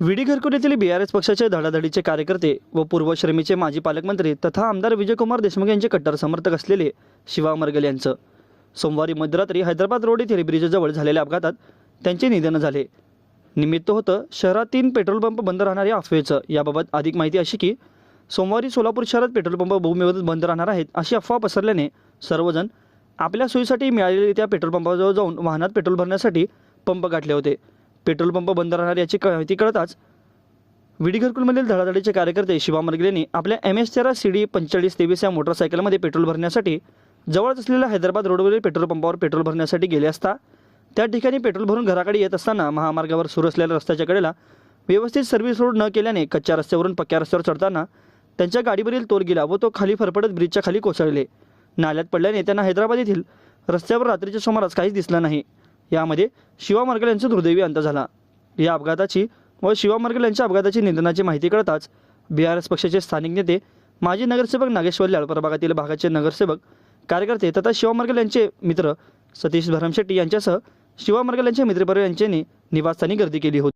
विडी घरकुल येथील बी आर एस पक्षाचे धडाधडीचे कार्यकर्ते व पूर्वश्रमीचे माजी पालकमंत्री तथा आमदार विजयकुमार देशमुख यांचे कट्टर समर्थक असलेले शिवा मरगल यांचं. सोमवारी मध्यरात्री हैदराबाद रोड येथील ब्रिजजवळ झालेल्या अपघातात त्यांचे निधन झाले. निमित्त होतं शहरात तीन पेट्रोल पंप बंद राहणाऱ्या अफवेचं याबाबत अधिक माहिती अशी की सोमवारी सोलापूर शहरात पेट्रोल पंप बहुमुखत बंद राहणार आहेत अशी अफवा पसरल्याने सर्वजण आपल्या सोयीसाठी मिळालेल्या त्या पेट्रोल पंपाजवळ जाऊन वाहनात पेट्रोल भरण्यासाठी पंप गाठले होते. पेट्रोल पंप बंद राहणार याची माहिती कळताच विडीघरकुलमधील धडाधडीचे कार्यकर्ते शिवा मर्गले आपल्या एम एस तेरा सी डी पंचेचाळीस तेवीस या मोटरसायकलमध्ये पेट्रोल भरण्यासाठी जवळच असलेल्या हैदराबाद रोडवरील पेट्रोल पंपावर पेट्रोल भरण्यासाठी गेले असता त्या ठिकाणी पेट्रोल भरून घराकडे येत असताना महामार्गावर सुरू असलेल्या रस्त्याच्या कडेला व्यवस्थित सर्व्हिस रोड न केल्याने कच्च्या रस्त्यावरून पक्क्या रस्त्यावर चढताना त्यांच्या गाडीवरील तोल गेला व तो खाली फरफडत ब्रिजच्या खाली कोसळले. नाल्यात पडल्याने त्यांना हैदराबाद येथील रस्त्यावर रात्रीच्या सुमारास काहीच दिसलं नाही. यामध्ये शिवा मर्गल यांचा दुर्दैवी अंत झाला. या अपघाताची व शिवा मर्गल यांच्या अपघाताची निधनाची माहिती कळताच बी आर एस पक्षाचे स्थानिक नेते माजी नगरसेवक नागेश्वर लाळपर भागातील भागाचे नगरसेवक कार्यकर्ते तथा शिवा मर्गल यांचे मित्र सतीश भरमशेट्टी यांच्यासह शिवा मर्गल यांचे मित्रपर्व यांच्यानी निवासस्थानी गर्दी केली होती.